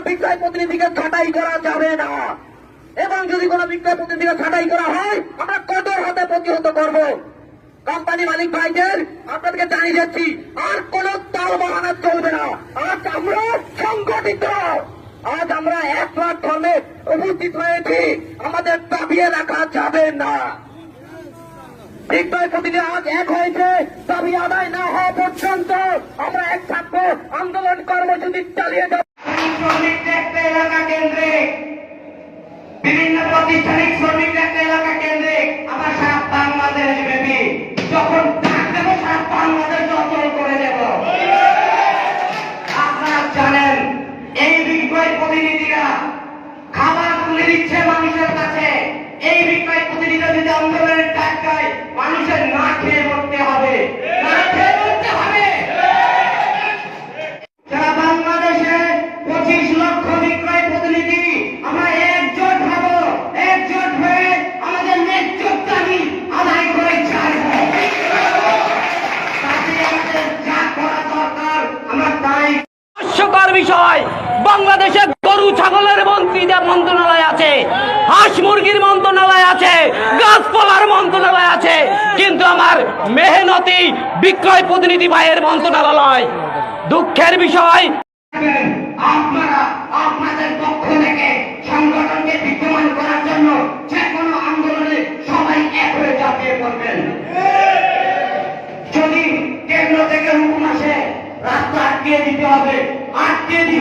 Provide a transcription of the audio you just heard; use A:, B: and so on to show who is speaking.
A: বিক্রয় প্রতিনিধিকে ছাঁটাই করা যাবে না। এবং যদি কোনো বিক্রয় প্রতিনিধিকে ছাঁটাই করা হয়, আমরা কঠোর হাতে প্রতিহত করব। কোম্পানি মালিক ভাইদের, আপনাদেরকে জানিয়ে যাচ্ছি, আর কোন তাল বাহানা চলবে না। আজ আমরা সংগঠিত। আজ আমরা এক লাখ ধর্মে উপস্থিত হয়েছি। আমাদের দাবিয়ে রাখা যাবে না। বিক্রয় প্রতিনিধি আজ এক হয়েছে। দাবি আদায় না হওয়া পর্যন্ত আমরা এক থাকব। আন্দোলন কর্মসূচি চালিয়ে যাব।
B: শ্রমিক একটা এলাকা কেন্দ্রিক বিভিন্ন প্রতিষ্ঠানিক শ্রমিক একটা এলাকা কেন্দ্রিক আবার সারা বাংলাদেশ ব্যাপী যখন জানেন, এই বিক্রয় প্রতিনিধিরা খাবার তুলে দিচ্ছে মানুষের
C: বিষয়। বাংলাদেশে গরু ছাগলের মন্ত্রীদের মন্ত্রণালয় আছে। হাঁস মুরগির মন্ত্রণালয় আছে। গাছপালার মন্ত্রণালয় আছে। কিন্তু আমার মেহনতি বিক্রয় প্রতিনিধি ভাইয়ের মন্ত্রণালয়। দুঃখের বিষয়
B: আপনারা আপনাদের পক্ষ থেকে সংগঠনকে বিদ্যমান করার জন্য যে কোনো আন্দোলনে সবাই এক হয়ে ঝাঁপিয়ে পড়বেন। যদি কেন্দ্র থেকে হুকুম আসে রাস্তা আটকিয়ে দিতে হবে। আটকিয়ে দিবেন